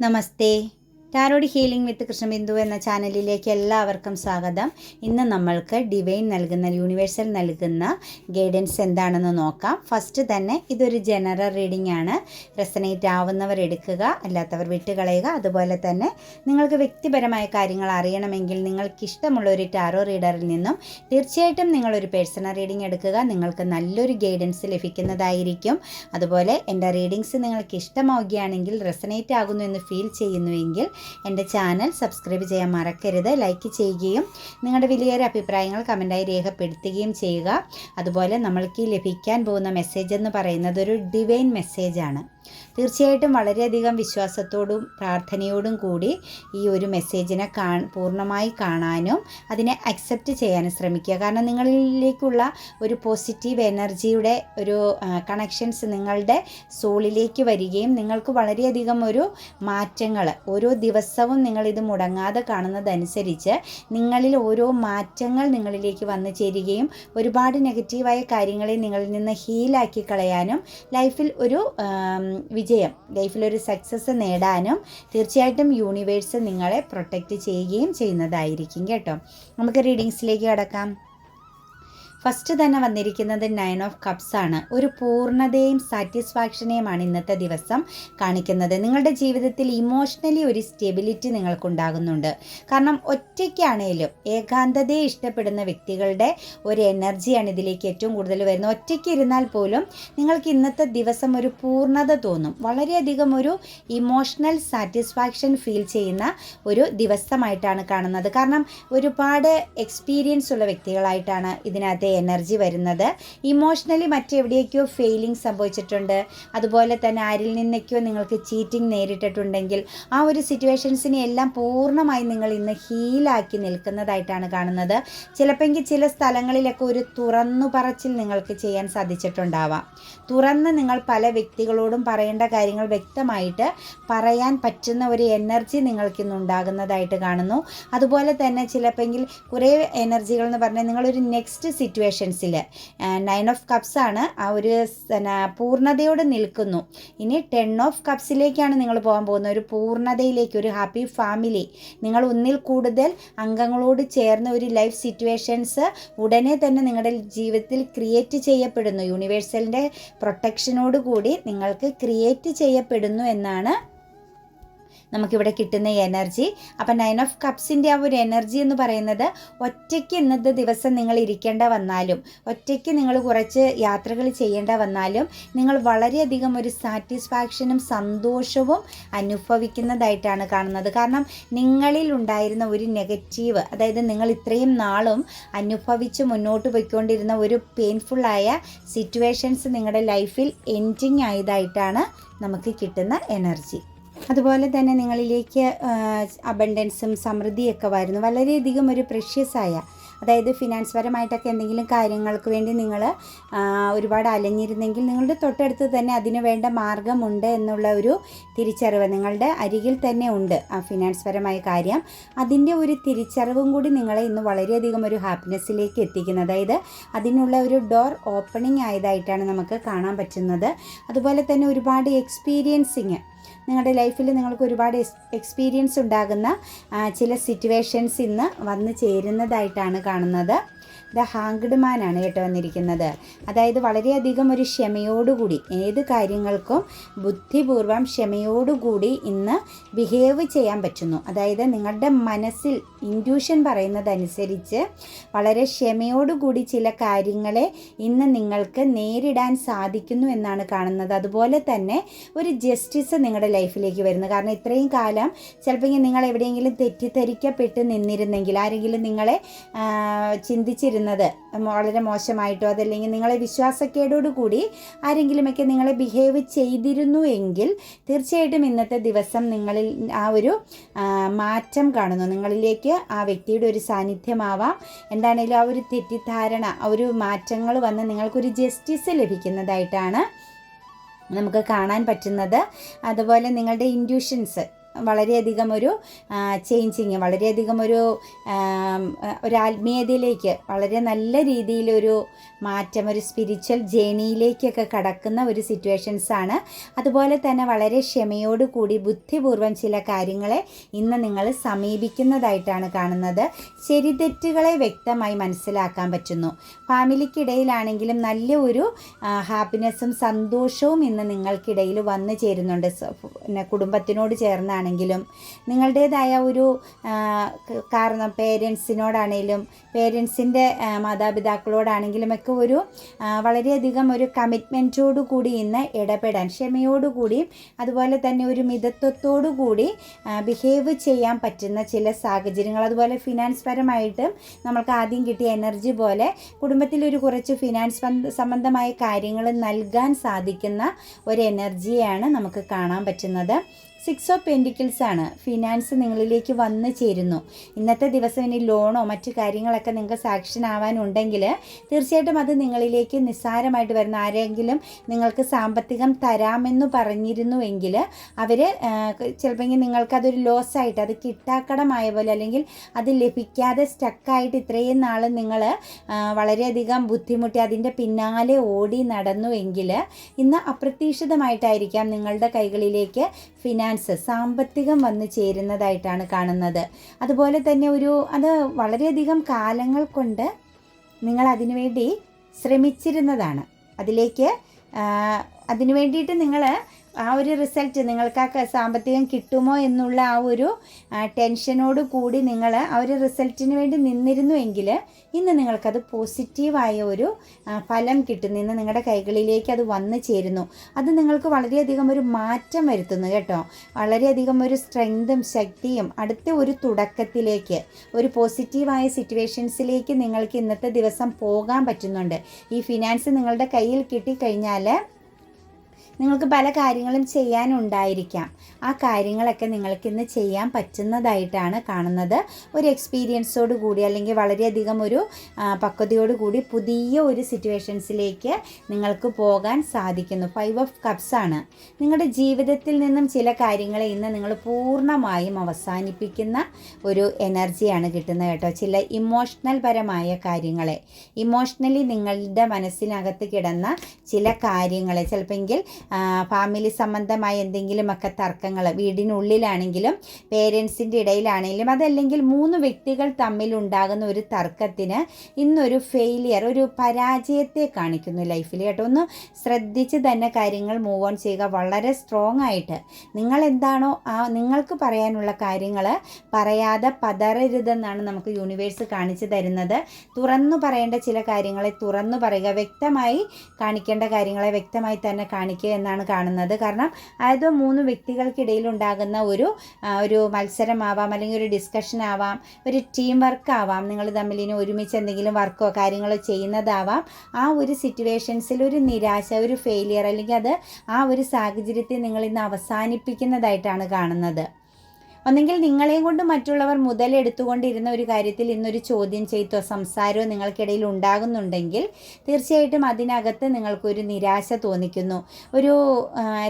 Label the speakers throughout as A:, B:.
A: नमस्ते tarot healing വിത്ത് കൃഷ്ണബിന്ദു എന്ന ചാനലിലേക്ക് എല്ലാവർക്കും സ്വാഗതം. ഇന്ന് നമ്മൾക്ക് ഡിവൈൻ നൽകുന്ന യൂണിവേഴ്സൽ നൽകുന്ന ഗൈഡൻസ് എന്താണെന്ന് നോക്കാം. ഫസ്റ്റ് തന്നെ ഇതൊരു ജനറൽ റീഡിംഗ് ആണ്. റെസനേറ്റ് ആവുന്നവർ എടുക്കുക അല്ലാത്തവർ വിട്ടുകളയുക. അതുപോലെ തന്നെ നിങ്ങൾക്ക് വ്യക്തിപരമായ കാര്യങ്ങൾ അറിയണമെങ്കിൽ നിങ്ങൾക്ക് ഇഷ്ടമുള്ള ഒരു ടാരോ റീഡറിൽ നിന്നും തീർച്ചയായിട്ടും നിങ്ങളൊരു പേഴ്സണൽ റീഡിംഗ് എടുക്കുക. നിങ്ങൾക്ക് നല്ലൊരു ഗൈഡൻസ് ലഭിക്കുന്നതായിരിക്കും. അതുപോലെ എന്റെ റീഡിങ്സ് നിങ്ങൾക്ക് ഇഷ്ടമാവുകയാണെങ്കിൽ റെസനേറ്റ് ആകുന്നു എന്ന് ഫീൽ ചെയ്യുന്നുവെങ്കിൽ എന്റെ ചാനൽ സബ്സ്ക്രൈബ് ചെയ്യാൻ മറക്കരുത് ലൈക്ക് ചെയ്യുകയും നിങ്ങളുടെ വലിയൊരു അഭിപ്രായങ്ങൾ കമന്റായി രേഖപ്പെടുത്തുകയും ചെയ്യുക. അതുപോലെ നമ്മൾക്ക് ലഭിക്കാൻ പോകുന്ന മെസ്സേജ് എന്ന് പറയുന്നത് ഒരു ഡിവൈൻ മെസ്സേജാണ് തീർച്ചയായിട്ടും വളരെയധികം വിശ്വാസത്തോടും പ്രാർത്ഥനയോടും കൂടി ഈ ഒരു മെസ്സേജിനെ കാ പൂർണമായി കാണാനും അതിനെ അക്സെപ്റ്റ് ചെയ്യാനും ശ്രമിക്കുക. കാരണം നിങ്ങളിലേക്കുള്ള ഒരു പോസിറ്റീവ് എനർജിയുടെ ഒരു കണക്ഷൻസ് നിങ്ങളുടെ സോളിലേക്ക് വരികയും നിങ്ങൾക്ക് വളരെയധികം ഒരു മാറ്റങ്ങൾ ഓരോ ദിവസവും നിങ്ങളിത് മുടങ്ങാതെ കാണുന്നതനുസരിച്ച് നിങ്ങളിൽ ഓരോ മാറ്റങ്ങൾ നിങ്ങളിലേക്ക് വന്നു ചേരുകയും ഒരുപാട് നെഗറ്റീവായ കാര്യങ്ങളെ നിങ്ങളിൽ നിന്ന് ഹീലാക്കി കളയാനും ലൈഫിൽ ഒരു വിജയം. ലൈഫിലൊരു സക്സസ് നേടാനും തീർച്ചയായിട്ടും യൂണിവേഴ്സ് നിങ്ങളെ പ്രൊട്ടക്റ്റ് ചെയ്യുകയും ചെയ്യുന്നതായിരിക്കും കേട്ടോ. നമുക്ക് റീഡിങ്സിലേക്ക് കടക്കാം. ഫസ്റ്റ് തന്നെ വന്നിരിക്കുന്നത് നയൻ ഓഫ് കപ്സ് ആണ്. ഒരു പൂർണതയും സാറ്റിസ്ഫാക്ഷനെയുമാണ് ഇന്നത്തെ ദിവസം കാണിക്കുന്നത്. നിങ്ങളുടെ ജീവിതത്തിൽ ഇമോഷണലി ഒരു സ്റ്റെബിലിറ്റി നിങ്ങൾക്കുണ്ടാകുന്നുണ്ട്. കാരണം ഒറ്റയ്ക്കാണേലും ഏകാന്തതയെ ഇഷ്ടപ്പെടുന്ന വ്യക്തികളുടെ ഒരു എനർജിയാണ് ഇതിലേക്ക് ഏറ്റവും കൂടുതൽ വരുന്നത്. ഒറ്റയ്ക്ക് ഇരുന്നാൽ പോലും നിങ്ങൾക്ക് ഇന്നത്തെ ദിവസം ഒരു പൂർണത തോന്നും. വളരെയധികം ഒരു ഇമോഷണൽ സാറ്റിസ്ഫാക്ഷൻ ഫീൽ ചെയ്യുന്ന ഒരു ദിവസമായിട്ടാണ് കാണുന്നത്. കാരണം ഒരുപാട് എക്സ്പീരിയൻസ് ഉള്ള വ്യക്തികളായിട്ടാണ് ഇതിനകത്തെ എനർജി വരുന്നത്. ഇമോഷണലി മറ്റെവിടെയൊക്കെയോ ഫെയിലിംഗ് സംഭവിച്ചിട്ടുണ്ട്. അതുപോലെ തന്നെ ആരിൽ നിന്നൊക്കെയോ നിങ്ങൾക്ക് ചീറ്റിംഗ് നേരിട്ടിട്ടുണ്ടെങ്കിൽ ആ ഒരു സിറ്റുവേഷൻസിനെ എല്ലാം പൂർണമായി നിങ്ങൾ ഇന്ന് ഹീലാക്കി നിൽക്കുന്നതായിട്ടാണ് കാണുന്നത്. ചിലപ്പോൾ ചില സ്ഥലങ്ങളിലൊക്കെ ഒരു തുറന്നു പറച്ചിൽ നിങ്ങൾക്ക് ചെയ്യാൻ സാധിച്ചിട്ടുണ്ടാവാം. തുറന്ന് നിങ്ങൾ പല വ്യക്തികളോടും പറയേണ്ട കാര്യങ്ങൾ വ്യക്തമായിട്ട് പറയാൻ പറ്റുന്ന ഒരു എനർജി നിങ്ങൾക്ക് ഇന്ന് ഉണ്ടാകുന്നതായിട്ട് കാണുന്നു. അതുപോലെ തന്നെ ചിലപ്പോൾ കുറേ എനർജികൾ എന്ന് പറഞ്ഞാൽ നിങ്ങളൊരു നെക്സ്റ്റ് സിറ്റുവേഷൻസിൽ നയൻ ഓഫ് കപ്സ് ആണ് ആ ഒരു പൂർണതയോട് നിൽക്കുന്നു. ഇനി ടെൻ ഓഫ് കപ്സിലേക്കാണ് നിങ്ങൾ പോകാൻ പോകുന്നത്. ഒരു പൂർണതയിലേക്ക് ഒരു ഹാപ്പി ഫാമിലി നിങ്ങൾ ഒന്നിൽ കൂടുതൽ അംഗങ്ങളോട് ചേർന്ന ഒരു ലൈഫ് സിറ്റുവേഷൻസ് ഉടനെ തന്നെ നിങ്ങളുടെ ജീവിതത്തിൽ ക്രിയേറ്റ് ചെയ്യപ്പെടുന്നു. യൂണിവേഴ്സലിന്റെ പ്രൊട്ടക്ഷനോട് കൂടി നിങ്ങൾക്ക് ക്രിയേറ്റ് ചെയ്യപ്പെടുന്നു എന്നാണ് നമുക്കിവിടെ കിട്ടുന്ന എനർജി അപ്പം നയൻ ഓഫ് കപ്സിന്റെ ആ ഒരു എനർജി എന്ന് പറയുന്നത് ഒറ്റയ്ക്ക് ഇന്നത്തെ ദിവസം നിങ്ങൾ ഇരിക്കേണ്ട വന്നാലും ഒറ്റയ്ക്ക് നിങ്ങൾ കുറച്ച് യാത്രകൾ ചെയ്യേണ്ട വന്നാലും നിങ്ങൾ വളരെയധികം ഒരു സാറ്റിസ്ഫാക്ഷനും സന്തോഷവും അനുഭവിക്കുന്നതായിട്ടാണ് കാണുന്നത്. കാരണം നിങ്ങളിൽ ഉണ്ടായിരുന്ന ഒരു നെഗറ്റീവ് അതായത് നിങ്ങൾ ഇത്രയും നാളും അനുഭവിച്ച് മുന്നോട്ട് പോയിക്കൊണ്ടിരുന്ന ഒരു പെയിൻഫുള്ളായ സിറ്റുവേഷൻസ് നിങ്ങളുടെ ലൈഫിൽ എൻഡിങ് ആയതായിട്ടാണ് നമുക്ക് കിട്ടുന്ന എനർജി അതുപോലെ തന്നെ നിങ്ങളിലേക്ക് അബണ്ടൻസും സമൃദ്ധിയൊക്കെ വരുന്നു. വളരെയധികം ഒരു പ്രഷ്യസായ അതായത് ഫിനാൻസ് പരമായിട്ടൊക്കെ എന്തെങ്കിലും കാര്യങ്ങൾക്ക് വേണ്ടി നിങ്ങൾ ഒരുപാട് അലഞ്ഞിരുന്നെങ്കിൽ നിങ്ങളുടെ തൊട്ടടുത്ത് തന്നെ അതിന് വേണ്ട മാർഗമുണ്ട് എന്നുള്ള ഒരു തിരിച്ചറിവ് നിങ്ങളുടെ അരികിൽ തന്നെ ഉണ്ട് ആ ഫിനാൻസ് പരമായ കാര്യം. അതിന്റെ ഒരു തിരിച്ചറിവും കൂടി നിങ്ങളെ ഇന്ന് വളരെയധികം ഒരു ഹാപ്പിനെസ്സിലേക്ക് എത്തിക്കുന്നത് അതായത് അതിനുള്ള ഒരു ഡോർ ഓപ്പണിംഗ് ആയതായിട്ടാണ് നമുക്ക് കാണാൻ പറ്റുന്നത്. അതുപോലെ തന്നെ ഒരുപാട് എക്സ്പീരിയൻസിങ് നിങ്ങളുടെ ലൈഫിൽ നിങ്ങൾക്ക് ഒരുപാട് എക്സ്പീരിയൻസ് ഉണ്ടാകുന്ന ചില സിറ്റുവേഷൻസ് ഇന്ന് വന്നു ചേരുന്നതായിട്ടാണ് കാണുന്നത്. ദ ഹാങ്ക്ഡ് മാനാണ് കേട്ടോ വന്നിരിക്കുന്നത്. അതായത് വളരെയധികം ഒരു ക്ഷമയോടുകൂടി ഏത് കാര്യങ്ങൾക്കും ബുദ്ധിപൂർവം ക്ഷമയോടുകൂടി ഇന്ന് ബിഹേവ് ചെയ്യാൻ പറ്റുന്നു. അതായത് നിങ്ങളുടെ മനസ്സിൽ ഇന്റ്യൂഷൻ പറയുന്നതനുസരിച്ച് വളരെ ക്ഷമയോടുകൂടി ചില കാര്യങ്ങളെ ഇന്ന് നിങ്ങൾക്ക് നേരിടാൻ സാധിക്കുന്നു എന്നാണ് കാണുന്നത്. അതുപോലെ തന്നെ ഒരു ജസ്റ്റിസ് നിങ്ങളുടെ ലൈഫിലേക്ക് വരുന്നു. കാരണം ഇത്രയും കാലം ചിലപ്പോൾ നിങ്ങൾ എവിടെയെങ്കിലും തെറ്റിദ്ധരിക്കപ്പെട്ട് നിന്നിരുന്നെങ്കിൽ ആരെങ്കിലും നിങ്ങളെ ആ, ചിന്തിച്ചിരുന്നത് വളരെ മോശമായിട്ടോ അതല്ലെങ്കിൽ നിങ്ങളെ വിശ്വാസക്കേടോട് കൂടി ആരെങ്കിലുമൊക്കെ നിങ്ങളെ ബിഹേവ് ചെയ്തിരുന്നു എങ്കിൽ തീർച്ചയായിട്ടും ഇന്നത്തെ ദിവസം നിങ്ങളിൽ ആ ഒരു മാറ്റം കാണുന്നു. നിങ്ങളിലേക്ക് ആ വ്യക്തിയുടെ ഒരു സാന്നിധ്യമാവാം. എന്താണേലും ആ ഒരു തെറ്റിദ്ധാരണ ആ ഒരു മാറ്റങ്ങൾ വന്ന് നിങ്ങൾക്കൊരു ജസ്റ്റിസ് ലഭിക്കുന്നതായിട്ടാണ് നമുക്ക് കാണാൻ പറ്റുന്നത്. അതുപോലെ നിങ്ങളുടെ ഇൻഡ്യൂഷൻസ് വളരെയധികം ഒരു ചേഞ്ചിങ് വളരെയധികം ഒരു ഒരു ആത്മീയതയിലേക്ക് വളരെ നല്ല രീതിയിലൊരു മാറ്റം ഒരു സ്പിരിച്വൽ ജേണിയിലേക്കൊക്കെ കടക്കുന്ന ഒരു സിറ്റുവേഷൻസാണ് അതുപോലെ തന്നെ വളരെ ക്ഷമയോടുകൂടി ബുദ്ധിപൂർവം ചില കാര്യങ്ങളെ ഇന്ന് നിങ്ങൾ സമീപിക്കുന്നതായിട്ടാണ് കാണുന്നത്. ശരിതെറ്റുകളെ വ്യക്തമായി മനസ്സിലാക്കാൻ പറ്റുന്നു. ഫാമിലിക്കിടയിലാണെങ്കിലും നല്ല ഒരു ഹാപ്പിനെസ്സും സന്തോഷവും ഇന്ന് നിങ്ങൾക്കിടയിൽ വന്നു ചേരുന്നുണ്ട്. കുടുംബത്തിനോട് പിന്നെ ചേർന്നാണെങ്കിലും നിങ്ങളുടേതായ ഒരു കാരണം പേരൻസിനോടാണെങ്കിലും പേരൻസിന്റെ മാതാപിതാക്കളോടാണെങ്കിലും ഒക്കെ ഒരു വളരെയധികം ഒരു കമ്മിറ്റ്മെന്റോടു കൂടി ഇന്ന് ഇടപെടാൻ ക്ഷമയോടുകൂടിയും അതുപോലെ തന്നെ ഒരു മിതത്വത്തോടു കൂടി ബിഹേവ് ചെയ്യാൻ പറ്റുന്ന ചില സാഹചര്യങ്ങൾ. അതുപോലെ ഫിനാൻസ് പരമായിട്ടും നമ്മൾക്ക് ആദ്യം കിട്ടിയ എനർജി പോലെ കുടുംബത്തിലൊരു കുറച്ച് ഫിനാൻസ് സംബന്ധമായ കാര്യങ്ങൾ നൽകാൻ സാധിക്കുന്ന ഒരു എനർജിയാണ് നമുക്ക് കാണാൻ പറ്റുന്നത്. സിക്സ് ഓഫ് പെൻഡിക്കിൾസ് ആണ്. ഫിനാൻസ് നിങ്ങളിലേക്ക് വന്നു ചേരുന്നു. ഇന്നത്തെ ദിവസം ഇനി ലോണോ മറ്റു കാര്യങ്ങളൊക്കെ നിങ്ങൾക്ക് സാക്ഷൻ ആവാനുണ്ടെങ്കിൽ തീർച്ചയായിട്ടും അത് നിങ്ങളിലേക്ക് നിസ്സാരമായിട്ട് വരുന്ന ആരെങ്കിലും നിങ്ങൾക്ക് സാമ്പത്തികം തരാമെന്ന് പറഞ്ഞിരുന്നുവെങ്കിൽ അവർ ചിലപ്പോൾ നിങ്ങൾക്കതൊരു ലോസ് ആയിട്ട് അത് കിട്ടാക്കടമായ പോലെ അല്ലെങ്കിൽ അത് ലഭിക്കാതെ സ്റ്റക്കായിട്ട് ഇത്രയും നാൾ നിങ്ങൾ വളരെയധികം ബുദ്ധിമുട്ടി അതിന്റെ പിന്നാലെ ഓടി നടന്നുവെങ്കിൽ ഇന്ന് അപ്രതീക്ഷിതമായിട്ടായിരിക്കാം നിങ്ങളുടെ കൈകളിലേക്ക് ഫിനാൻസ് സാമ്പത്തികം വന്നു ചേരുന്നതായിട്ടാണ് കാണുന്നത്. അതുപോലെ തന്നെ ഒരു അത് വളരെയധികം കാലങ്ങൾ കൊണ്ട് നിങ്ങൾ അതിനുവേണ്ടി ശ്രമിച്ചിരുന്നതാണ്. അതിലേക്ക് അതിനു വേണ്ടിയിട്ട് നിങ്ങൾ ആ ഒരു റിസൾട്ട് നിങ്ങൾക്ക് ആ സാമ്പത്തികം കിട്ടുമോ എന്നുള്ള ആ ഒരു ടെൻഷനോട് കൂടി നിങ്ങൾ ആ ഒരു റിസൾട്ടിന് വേണ്ടി നിന്നിരുന്നുവെങ്കിൽ ഇന്ന് നിങ്ങൾക്കത് പോസിറ്റീവായ ഒരു ഫലം കിട്ടുന്നു ഇന്ന് നിങ്ങളുടെ കൈകളിലേക്ക് അത് വന്നു ചേരുന്നു. അത് നിങ്ങൾക്ക് വളരെയധികം ഒരു മാറ്റം വരുത്തുന്നു കേട്ടോ. വളരെയധികം ഒരു സ്ട്രെങ്തും ശക്തിയും അടുത്ത ഒരു തുടക്കത്തിലേക്ക് ഒരു പോസിറ്റീവായ സിറ്റുവേഷൻസിലേക്ക് നിങ്ങൾക്ക് ഇന്നത്തെ ദിവസം പോകാൻ പറ്റുന്നുണ്ട്. ഈ ഫിനാൻസ് നിങ്ങളുടെ കയ്യിൽ കിട്ടിക്കഴിഞ്ഞാൽ നിങ്ങൾക്ക് പല കാര്യങ്ങളും ചെയ്യാനുണ്ടായിരിക്കാം. ആ കാര്യങ്ങളൊക്കെ നിങ്ങൾക്ക് ഇന്ന് ചെയ്യാൻ പറ്റുന്നതായിട്ടാണ് കാണുന്നത്. ഒരു എക്സ്പീരിയൻസോട് കൂടി അല്ലെങ്കിൽ വളരെയധികം ഒരു പക്വതയോട് കൂടി പുതിയ ഒരു സിറ്റുവേഷൻസിലേക്ക് നിങ്ങൾക്ക് പോകാൻ സാധിക്കുന്നു. ഫൈവ് ഓഫ് കപ്സ് ആണ്. നിങ്ങളുടെ ജീവിതത്തിൽ നിന്നും ചില കാര്യങ്ങളെ ഇന്ന് നിങ്ങൾ പൂർണമായും അവസാനിപ്പിക്കുന്ന ഒരു എനർജിയാണ് കിട്ടുന്നത് കേട്ടോ. ചില ഇമോഷണൽ പരമായ കാര്യങ്ങളെ. ഇമോഷണലി നിങ്ങളുടെ മനസ്സിനകത്ത് കിടന്ന ചില കാര്യങ്ങളെ. ചിലപ്പോൾ ഫാമിലി സംബന്ധമായ എന്തെങ്കിലുമൊക്കെ തർക്കങ്ങൾ വീടിനുള്ളിലാണെങ്കിലും പേരൻസിന്റെ ഇടയിലാണെങ്കിലും അതല്ലെങ്കിൽ മൂന്ന് വ്യക്തികൾ തമ്മിൽ ഉണ്ടാകുന്ന ഒരു തർക്കത്തിന് ഇന്നൊരു ഫെയിലിയർ ഒരു പരാജയത്തെ കാണിക്കുന്നു ലൈഫിൽ കേട്ടോ. ഒന്ന് ശ്രദ്ധിച്ച് തന്നെ കാര്യങ്ങൾ മൂവ് ഓൺ ചെയ്യുക. വളരെ സ്ട്രോങ് ആയിട്ട് നിങ്ങൾ എന്താണോ ആ നിങ്ങൾക്ക് പറയാനുള്ള കാര്യങ്ങൾ പറയാതെ പതറരുതെന്നാണ് നമുക്ക് യൂണിവേഴ്സ് കാണിച്ചു തരുന്നത്. തുറന്നു പറയേണ്ട ചില കാര്യങ്ങളെ തുറന്നു പറയുക. വ്യക്തമായി കാണിക്കേണ്ട കാര്യങ്ങളെ വ്യക്തമായി തന്നെ കാണിക്കുക എന്നാണ് കാണുന്നത്. കാരണം അതോ മൂന്ന് വ്യക്തികൾക്കിടയിൽ ഉണ്ടാകുന്ന ഒരു ഒരു മത്സരമാവാം അല്ലെങ്കിൽ ഒരു ഡിസ്കഷൻ ആവാം ഒരു ടീം വർക്ക് ആവാം നിങ്ങൾ തമ്മിൽ ഇനി ഒരുമിച്ച് എന്തെങ്കിലും വർക്കോ കാര്യങ്ങളോ ചെയ്യുന്നതാവാം ആ ഒരു സിറ്റുവേഷൻസിൽ ഒരു നിരാശ ഒരു ഫെയിലിയർ അല്ലെങ്കിൽ അത് ആ ഒരു സാഹചര്യത്തെ നിങ്ങൾ ഇന്ന് അവസാനിപ്പിക്കുന്നതായിട്ടാണ് കാണുന്നത്. ഒന്നെങ്കിൽ നിങ്ങളെയും കൊണ്ട് മറ്റുള്ളവർ മുതലെടുത്തുകൊണ്ടിരുന്ന ഒരു കാര്യത്തിൽ ഇന്നൊരു ചോദ്യം ചെയ്തോ സംസാരമോ നിങ്ങൾക്കിടയിൽ ഉണ്ടാകുന്നുണ്ടെങ്കിൽ തീർച്ചയായിട്ടും അതിനകത്ത് നിങ്ങൾക്കൊരു നിരാശ തോന്നിക്കുന്നു. ഒരു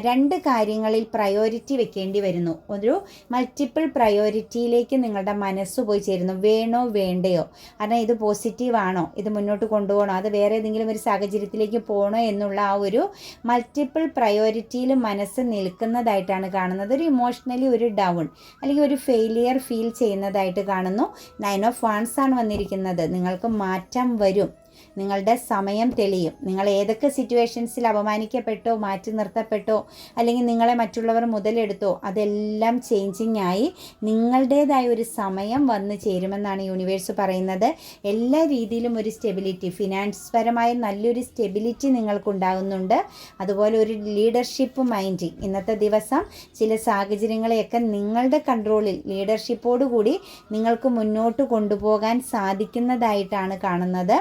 A: രണ്ട് കാര്യങ്ങളിൽ പ്രയോറിറ്റി വെക്കേണ്ടി വരുന്നു. ഒരു മൾട്ടിപ്പിൾ പ്രയോറിറ്റിയിലേക്ക് നിങ്ങളുടെ മനസ്സ് പോയി ചേരുന്നു. വേണോ വേണ്ടയോ? കാരണം ഇത് പോസിറ്റീവാണോ ഇത് മുന്നോട്ട് കൊണ്ടുപോകണോ? അത് വേറെ ഏതെങ്കിലും ഒരു സാഹചര്യത്തിലേക്ക് പോകണോ എന്നുള്ള ആ ഒരു മൾട്ടിപ്പിൾ പ്രയോറിറ്റിയിൽ മനസ്സ് നിൽക്കുന്നതായിട്ടാണ് കാണുന്നത്. ഒരു ഇമോഷണലി ഒരു ഡൗൺ അല്ലെങ്കിൽ ഒരു ഫെയിലിയർ ഫീൽ ചെയ്യുന്നതായിട്ട് കാണുന്നു. നയൻ ഓഫ് വൺസ് ആണ് വന്നിരിക്കുന്നത്. നിങ്ങൾക്ക് മാറ്റം വരും. നിങ്ങളുടെ സമയം തെളിയും. നിങ്ങൾ ഏതൊക്കെ സിറ്റുവേഷൻസിൽ അപമാനിക്കപ്പെട്ടോ മാറ്റി നിർത്തപ്പെട്ടോ അല്ലെങ്കിൽ നിങ്ങളെ മറ്റുള്ളവർ മുതലെടുത്തോ അതെല്ലാം ചേഞ്ചിങ് ആയി നിങ്ങളുടേതായ ഒരു സമയം വന്നു ചേരുമെന്നാണ് യൂണിവേഴ്സ് പറയുന്നത്. എല്ലാ രീതിയിലും ഒരു സ്റ്റെബിലിറ്റി ഫിനാൻസ് പരമായ നല്ലൊരു സ്റ്റെബിലിറ്റി നിങ്ങൾക്കുണ്ടാകുന്നുണ്ട്. അതുപോലെ ഒരു ലീഡർഷിപ്പ് മൈൻഡ് ഇന്നത്തെ ദിവസം ചില സാഹചര്യങ്ങളെയൊക്കെ നിങ്ങളുടെ കൺട്രോളിൽ ലീഡർഷിപ്പോടുകൂടി നിങ്ങൾക്ക് മുന്നോട്ട് കൊണ്ടുപോകാൻ സാധിക്കുന്നതായിട്ടാണ് കാണുന്നത്.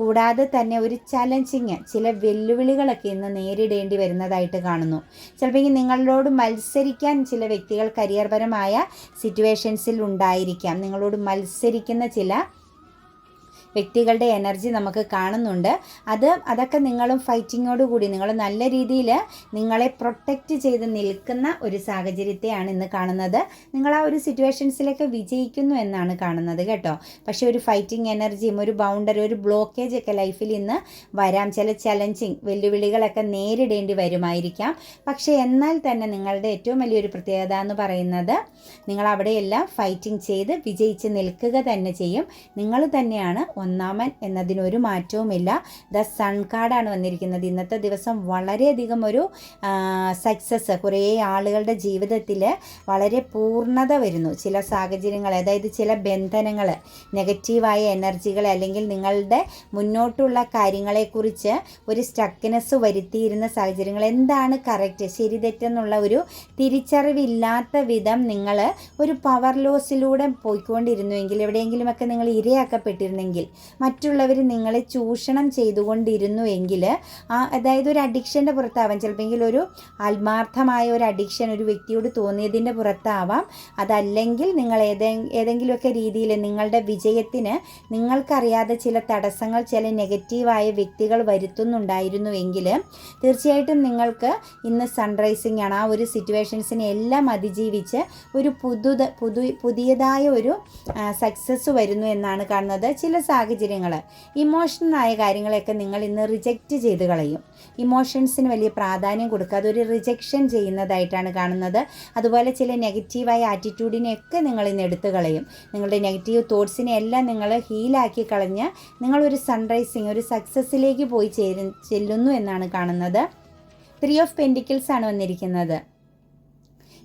A: കൂടാതെ തന്നെ ഒരു ചലഞ്ചിങ് ചില വെല്ലുവിളികളൊക്കെ ഇന്ന് നേരിടേണ്ടി വരുന്നതായിട്ട് കാണുന്നു. ചിലപ്പോൾ നിങ്ങളോട് മത്സരിക്കാൻ ചില വ്യക്തികൾ കരിയർപരമായ സിറ്റുവേഷൻസിൽ ഉണ്ടായിരിക്കാം. നിങ്ങളോട് മത്സരിക്കുന്ന ചില വ്യക്തികളുടെ എനർജി നമുക്ക് കാണുന്നുണ്ട്. അത് അതൊക്കെ നിങ്ങളും ഫൈറ്റിങ്ങോട് കൂടി നിങ്ങൾ നല്ല രീതിയിൽ നിങ്ങളെ പ്രൊട്ടക്റ്റ് ചെയ്ത് നിൽക്കുന്ന ഒരു സാഹചര്യത്തെയാണ് ഇന്ന് കാണുന്നത്. നിങ്ങൾ ആ ഒരു സിറ്റുവേഷൻസിലൊക്കെ വിജയിക്കുന്നു എന്നാണ് കാണുന്നത് കേട്ടോ. പക്ഷേ ഒരു ഫൈറ്റിംഗ് എനർജിയും ഒരു ബൗണ്ടറി ഒരു ബ്ലോക്കേജ് ഒക്കെ ലൈഫിൽ ഇന്ന് വരാം. ചില ചലഞ്ചിങ് വെല്ലുവിളികളൊക്കെ നേരിടേണ്ടി വരുമായിരിക്കാം. പക്ഷേ എന്നാൽ തന്നെ നിങ്ങളുടെ ഏറ്റവും വലിയൊരു പ്രത്യേകത എന്ന് പറയുന്നത് നിങ്ങൾ അവിടെയെല്ലാം ഫൈറ്റിംഗ് ചെയ്ത് വിജയിച്ച് നിൽക്കുക തന്നെ ചെയ്യും. നിങ്ങൾ തന്നെയാണ് ഒന്നാമൻ എന്നതിനൊരു മാറ്റവുമില്ല. ദ സൺ കാർഡാണ് വന്നിരിക്കുന്നത്. ഇന്നത്തെ ദിവസം വളരെയധികം ഒരു സക്സസ് കുറേ ആളുകളുടെ ജീവിതത്തിൽ വളരെ പൂർണത വരുന്നു. ചില സാഹചര്യങ്ങൾ അതായത് ചില ബന്ധനങ്ങൾ നെഗറ്റീവായ എനർജികൾ അല്ലെങ്കിൽ നിങ്ങളുടെ മുന്നോട്ടുള്ള കാര്യങ്ങളെക്കുറിച്ച് ഒരു സ്റ്റക്കിനെസ് വരുത്തിയിരുന്ന സാഹചര്യങ്ങൾ എന്താണ് കറക്റ്റ് ശരി തെറ്റെന്നുള്ള ഒരു തിരിച്ചറിവില്ലാത്ത വിധം നിങ്ങൾ ഒരു പവർ ലോസിലൂടെ പോയിക്കൊണ്ടിരുന്നുവെങ്കിൽ എവിടെയെങ്കിലുമൊക്കെ നിങ്ങൾ ഇരയാക്കപ്പെട്ടിരുന്നെങ്കിൽ മറ്റുള്ളവർ നിങ്ങളെ ചൂഷണം ചെയ്തുകൊണ്ടിരുന്നുവെങ്കിൽ ആ അതായത് ഒരു അഡിക്ഷന്റെ പുറത്താവാം. ചിലപ്പോൾ ഒരു ആത്മാർത്ഥമായ ഒരു അഡിക്ഷൻ ഒരു വ്യക്തിയോട് തോന്നിയതിന്റെ പുറത്താവാം. അതല്ലെങ്കിൽ നിങ്ങൾ ഏതെ ഏതെങ്കിലുമൊക്കെ രീതിയിൽ നിങ്ങളുടെ വിജയത്തിന് നിങ്ങൾക്കറിയാതെ ചില തടസ്സങ്ങൾ ചില നെഗറ്റീവായ വ്യക്തികൾ വരുത്തുന്നുണ്ടായിരുന്നു എങ്കിൽ തീർച്ചയായിട്ടും നിങ്ങൾക്ക് ഇന്ന് സൺറൈസിംഗ് ആണ്. ആ ഒരു സിറ്റുവേഷൻസിനെ എല്ലാം അതിജീവിച്ച് ഒരു പുതു പുതു പുതിയതായ ഒരു സക്സസ് വരുന്നു എന്നാണ് കാണുന്നത്. ചില സാഹചര്യങ്ങൾ ഇമോഷണലായ കാര്യങ്ങളെയൊക്കെ നിങ്ങൾ ഇന്ന് റിജക്റ്റ് ചെയ്ത് കളയും. ഇമോഷൻസിന് വലിയ പ്രാധാന്യം കൊടുക്കാതെ ഒരു റിജക്ഷൻ ചെയ്യുന്നതായിട്ടാണ് കാണുന്നത്. അതുപോലെ ചില നെഗറ്റീവായ ആറ്റിറ്റ്യൂഡിനെയൊക്കെ നിങ്ങൾ ഇന്ന് എടുത്തു കളയും. നിങ്ങളുടെ നെഗറ്റീവ് തോട്ട്സിനെ എല്ലാം നിങ്ങൾ ഹീലാക്കി കളഞ്ഞ് നിങ്ങളൊരു സൺറൈസിങ് ഒരു സക്സസ്സിലേക്ക് പോയി ചേരു ചെല്ലുന്നു എന്നാണ് കാണുന്നത്. ത്രീ ഓഫ് പെന്റിക്കിൾസ് ആണ് വന്നിരിക്കുന്നത്.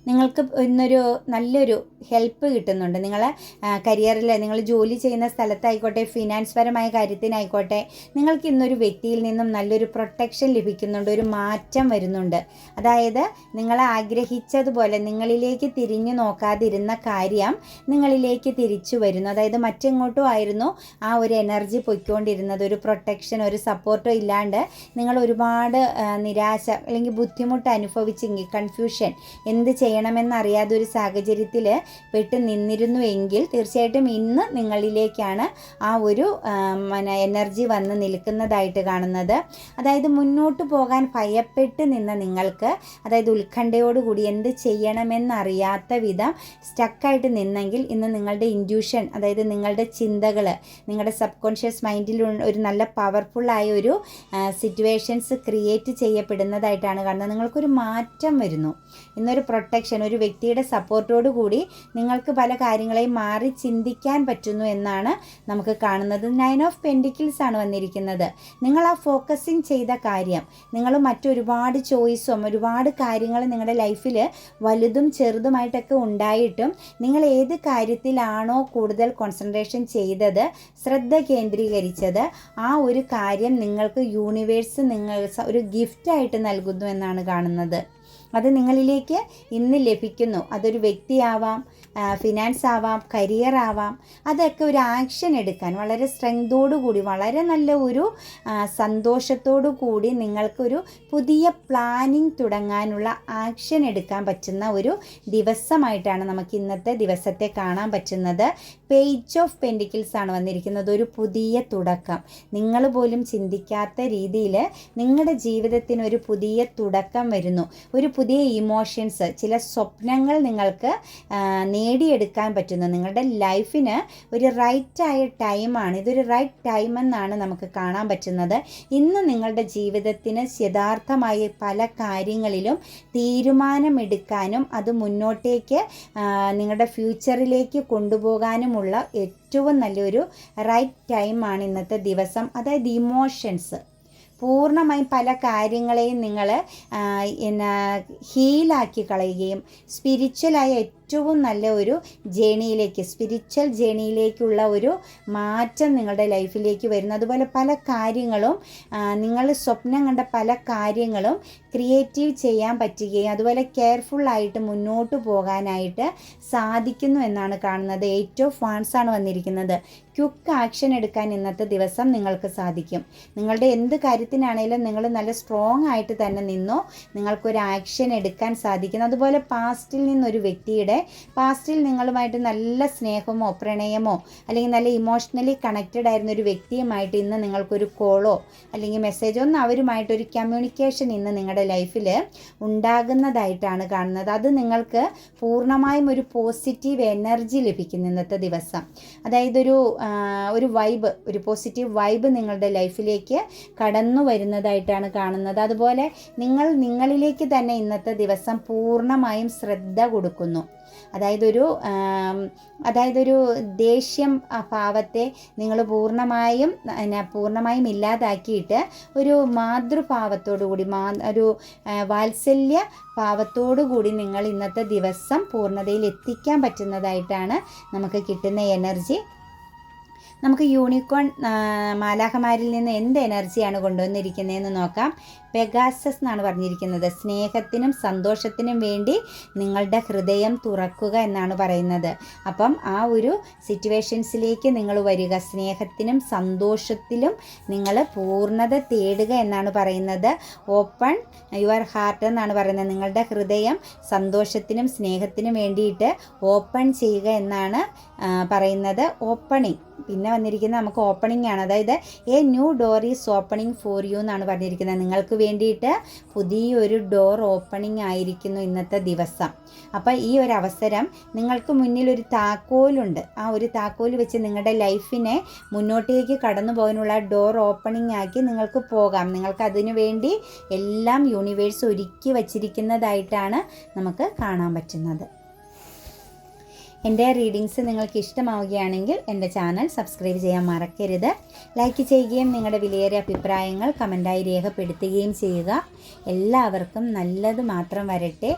A: നിങ്ങൾക്ക് ഇന്നൊരു നല്ലൊരു ഹെൽപ്പ് കിട്ടുന്നുണ്ട്. നിങ്ങൾ കരിയറിൽ നിങ്ങൾ ജോലി ചെയ്യുന്ന സ്ഥലത്തായിക്കോട്ടെ ഫിനാൻസ് പരമായ കാര്യത്തിനായിക്കോട്ടെ നിങ്ങൾക്ക് ഇന്നൊരു വ്യക്തിയിൽ നിന്നും നല്ലൊരു പ്രൊട്ടക്ഷൻ ലഭിക്കുന്നുണ്ട് ഒരു മാറ്റം വരുന്നുണ്ട്. അതായത് നിങ്ങൾ ആഗ്രഹിച്ചതുപോലെ നിങ്ങളിലേക്ക് തിരിഞ്ഞു നോക്കാതിരുന്ന കാര്യം നിങ്ങളിലേക്ക് തിരിച്ചു വരുന്നു. അതായത് മറ്റെങ്ങോട്ടും ആയിരുന്നു ആ ഒരു എനർജി പൊയ്ക്കൊണ്ടിരുന്നത് ഒരു പ്രൊട്ടക്ഷൻ ഒരു സപ്പോർട്ടോ ഇല്ലാണ്ട് നിങ്ങൾ ഒരുപാട് നിരാശ അല്ലെങ്കിൽ ബുദ്ധിമുട്ട് അനുഭവിച്ചെങ്കിൽ കൺഫ്യൂഷൻ എന്ത് ചെയ്യണം ചെയ്യണമെന്നറിയാതെ ഒരു സാഹചര്യത്തിൽ പെട്ട് നിന്നിരുന്നു എങ്കിൽ തീർച്ചയായിട്ടും ഇന്ന് നിങ്ങളിലേക്കാണ് ആ ഒരു എനർജി വന്ന് നിൽക്കുന്നതായിട്ട് കാണുന്നത്. അതായത് മുന്നോട്ട് പോകാൻ ഭയപ്പെട്ട് നിന്ന നിങ്ങൾക്ക് അതായത് ഉത്കണ്ഠയോടുകൂടി എന്ത് ചെയ്യണമെന്നറിയാത്ത വിധം സ്റ്റക്കായിട്ട് നിന്നെങ്കിൽ ഇന്ന് നിങ്ങളുടെ ഇൻഡ്യൂഷൻ അതായത് നിങ്ങളുടെ ചിന്തകൾ നിങ്ങളുടെ സബ് കോൺഷ്യസ് മൈൻഡിൽ ഒരു നല്ല പവർഫുള്ളായ ഒരു സിറ്റുവേഷൻസ് ക്രിയേറ്റ് ചെയ്യപ്പെടുന്നതായിട്ടാണ് കാണുന്നത്. നിങ്ങൾക്കൊരു മാറ്റം വരുന്നു. ഇന്നൊരു പ്രൊട്ടക്ഷൻ കണക്ഷൻ ഒരു വ്യക്തിയുടെ സപ്പോർട്ടോടു കൂടി നിങ്ങൾക്ക് പല കാര്യങ്ങളെയും മാറി ചിന്തിക്കാൻ പറ്റുന്നു എന്നാണ് നമുക്ക് കാണുന്നത്. നയൻ ഓഫ് പെൻഡിക്കിൾസ് ആണ് വന്നിരിക്കുന്നത്. നിങ്ങൾ ആ ഫോക്കസിങ് ചെയ്ത കാര്യം നിങ്ങൾ മറ്റൊരുപാട് ചോയ്സും ഒരുപാട് കാര്യങ്ങൾ നിങ്ങളുടെ ലൈഫിൽ വലുതും ചെറുതുമായിട്ടൊക്കെ ഉണ്ടായിട്ടും നിങ്ങൾ ഏത് കാര്യത്തിലാണോ കൂടുതൽ കോൺസെൻട്രേഷൻ ചെയ്തത് ശ്രദ്ധ കേന്ദ്രീകരിച്ചത് ആ ഒരു കാര്യം നിങ്ങൾക്ക് യൂണിവേഴ്സ് നിങ്ങൾ ഒരു ഗിഫ്റ്റായിട്ട് നൽകുന്നു എന്നാണ് കാണുന്നത്. അത് നിങ്ങളിലേക്ക് ഇന്ന് ലഭിക്കുന്നു. അതൊരു വ്യക്തിയാവാം ഫിനാൻസ് ആവാം കരിയർ ആവാം. അതൊക്കെ ഒരു ആക്ഷൻ എടുക്കാൻ വളരെ കൂടി വളരെ നല്ല ഒരു സന്തോഷത്തോടു കൂടി നിങ്ങൾക്കൊരു പുതിയ പ്ലാനിങ് തുടങ്ങാനുള്ള ആക്ഷൻ എടുക്കാൻ പറ്റുന്ന ഒരു ദിവസമായിട്ടാണ് നമുക്ക് ഇന്നത്തെ ദിവസത്തെ കാണാൻ പറ്റുന്നത്. പേജ് ഓഫ് പെൻഡിക്കിൾസ് ആണ് വന്നിരിക്കുന്നത്. ഒരു പുതിയ തുടക്കം. നിങ്ങൾ പോലും ചിന്തിക്കാത്ത രീതിയിൽ നിങ്ങളുടെ ജീവിതത്തിന് ഒരു പുതിയ തുടക്കം വരുന്നു. ഒരു പുതിയ ഇമോഷൻസ് ചില സ്വപ്നങ്ങൾ നിങ്ങൾക്ക് നേടിയെടുക്കാൻ പറ്റുന്നു. നിങ്ങളുടെ ലൈഫിന് ഒരു റൈറ്റായ ടൈമാണ് ഇതൊരു റൈറ്റ് ടൈം എന്നാണ് നമുക്ക് കാണാൻ പറ്റുന്നത്. ഇന്ന് നിങ്ങളുടെ ജീവിതത്തിന് യഥാർത്ഥമായ പല കാര്യങ്ങളിലും തീരുമാനമെടുക്കാനും അത് മുന്നോട്ടേക്ക് നിങ്ങളുടെ ഫ്യൂച്ചറിലേക്ക് കൊണ്ടുപോകാനുമുള്ള ഏറ്റവും നല്ലൊരു റൈറ്റ് ടൈമാണ് ഇന്നത്തെ ദിവസം. അതായത് ഇമോഷൻസ് പൂർണമായും പല കാര്യങ്ങളെയും നിങ്ങൾ എന്നാ ഹീലാക്കി കളയുകയും സ്പിരിച്വലായ ഏറ്റവും നല്ല ഒരു ജേണിയിലേക്ക് സ്പിരിച്വൽ ജേണിയിലേക്കുള്ള ഒരു മാറ്റം നിങ്ങളുടെ ലൈഫിലേക്ക് വരുന്നു. അതുപോലെ പല കാര്യങ്ങളും നിങ്ങൾ സ്വപ്നം കണ്ട പല കാര്യങ്ങളും ക്രിയേറ്റീവ് ചെയ്യാൻ പറ്റുകയും അതുപോലെ കെയർഫുള്ളായിട്ട് മുന്നോട്ട് പോകാനായിട്ട് സാധിക്കുന്നു എന്നാണ് കാണുന്നത്. ഏറ്റവും ഫാൻസാണ് വന്നിരിക്കുന്നത്. ക്യുക്ക് ആക്ഷൻ എടുക്കാൻ ഇന്നത്തെ ദിവസം നിങ്ങൾക്ക് സാധിക്കും. നിങ്ങളുടെ എന്ത് കാര്യത്തിനാണേലും നിങ്ങൾ നല്ല സ്ട്രോങ് ആയിട്ട് തന്നെ നിന്നോ. നിങ്ങൾക്കൊരു ആക്ഷൻ എടുക്കാൻ സാധിക്കുന്നു. അതുപോലെ പാസ്റ്റിൽ നിന്നൊരു വ്യക്തിയുടെ പാസ്റ്റിൽ നിങ്ങളുമായിട്ട് നല്ല സ്നേഹമോ പ്രണയമോ അല്ലെങ്കിൽ നല്ല ഇമോഷണലി കണക്റ്റഡ് ആയിരുന്ന ഒരു വ്യക്തിയുമായിട്ട് ഇന്ന് നിങ്ങൾക്കൊരു കോളോ അല്ലെങ്കിൽ മെസ്സേജോ ഒന്നും അവരുമായിട്ടൊരു കമ്മ്യൂണിക്കേഷൻ ഇന്ന് നിങ്ങളുടെ ലൈഫിൽ ഉണ്ടാകുന്നതായിട്ടാണ് കാണുന്നത്. അത് നിങ്ങൾക്ക് പൂർണമായും ഒരു പോസിറ്റീവ് എനർജി ലഭിക്കുന്നു ഇന്നത്തെ ദിവസം. അതായത് ഒരു ഒരു വൈബ് ഒരു പോസിറ്റീവ് വൈബ് നിങ്ങളുടെ ലൈഫിലേക്ക് കടന്നു വരുന്നതായിട്ടാണ് കാണുന്നത്. അതുപോലെ നിങ്ങൾ നിങ്ങളിലേക്ക് തന്നെ ഇന്നത്തെ ദിവസം പൂർണമായും ശ്രദ്ധ കൊടുക്കുന്നു. അതായത് ഒരു അതായത് ഒരു ദേഷ്യം ഭാവത്തെ നിങ്ങൾ പൂർണമായും പൂർണമായും ഇല്ലാതാക്കിയിട്ട് ഒരു മാതൃഭാവത്തോടു കൂടി മാ ഒരു വാത്സല്യ ഭാവത്തോടു കൂടി നിങ്ങൾ ഇന്നത്തെ ദിവസം പൂർണതയിൽ എത്തിക്കാൻ പറ്റുന്നതായിട്ടാണ് നമുക്ക് കിട്ടുന്ന എനർജി. നമുക്ക് യൂണിക്കോൺ മാലാഹമാരിൽ നിന്ന് എന്ത് എനർജിയാണ് കൊണ്ടുവന്നിരിക്കുന്നതെന്ന് നോക്കാം. പെഗാസസ് എന്നാണ് പറഞ്ഞിരിക്കുന്നത്. സ്നേഹത്തിനും സന്തോഷത്തിനും വേണ്ടി നിങ്ങളുടെ ഹൃദയം തുറക്കുക എന്നാണ് പറയുന്നത്. അപ്പം ആ ഒരു സിറ്റുവേഷൻസിലേക്ക് നിങ്ങൾ വരിക. സ്നേഹത്തിനും സന്തോഷത്തിലും നിങ്ങൾ പൂർണത തേടുക എന്നാണ് പറയുന്നത്. ഓപ്പൺ യുവർ ഹാർട്ട് എന്നാണ് പറയുന്നത്. നിങ്ങളുടെ ഹൃദയം സന്തോഷത്തിനും സ്നേഹത്തിനും വേണ്ടിയിട്ട് ഓപ്പൺ ചെയ്യുക എന്നാണ് പറയുന്നത്. ഓപ്പണിങ് പിന്നെ വന്നിരിക്കുന്നത് നമുക്ക് ഓപ്പണിംഗ് ആണ്. അതായത് a new door is opening for you എന്നാണ് പറഞ്ഞിരിക്കുന്നത്. നിങ്ങൾക്ക് വേണ്ടിയിട്ട് പുതിയൊരു ഡോർ ഓപ്പണിംഗ് ആയിരിക്കുന്നു ഇന്നത്തെ ദിവസം. അപ്പോൾ ഈ ഒരു അവസരം നിങ്ങൾക്ക് മുന്നിൽ ഒരു താക്കോലുണ്ട്. ആ ഒരു താക്കോൽ വെച്ച് നിങ്ങളുടെ ലൈഫിനെ മുന്നോട്ടേക്ക് കടന്നു പോകാനുള്ള ഡോർ ഓപ്പണിംഗ് ആക്കി നിങ്ങൾക്ക് പോകാം. നിങ്ങൾക്ക് അതിനു വേണ്ടി എല്ലാം യൂണിവേഴ്സ് ഒരുക്കി വച്ചിരിക്കുന്നതായിട്ടാണ് നമുക്ക് കാണാൻ പറ്റുന്നത്. എന്റെ റീഡിങ്സ് നിങ്ങൾക്ക് ഇഷ്ടമാവുകയാണെങ്കിൽ എന്റെ ചാനൽ സബ്സ്ക്രൈബ് ചെയ്യാൻ മറക്കരുത്. ലൈക്ക് ചെയ്യുകയും നിങ്ങളുടെ വിലയേറിയ അഭിപ്രായങ്ങൾ കമന്റായി രേഖപ്പെടുത്തുകയും ചെയ്യുക. എല്ലാവർക്കും നല്ലത് മാത്രം വരട്ടെ.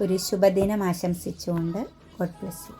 A: ഒരു ശുഭദിനം ആശംസിച്ചുകൊണ്ട്. God bless you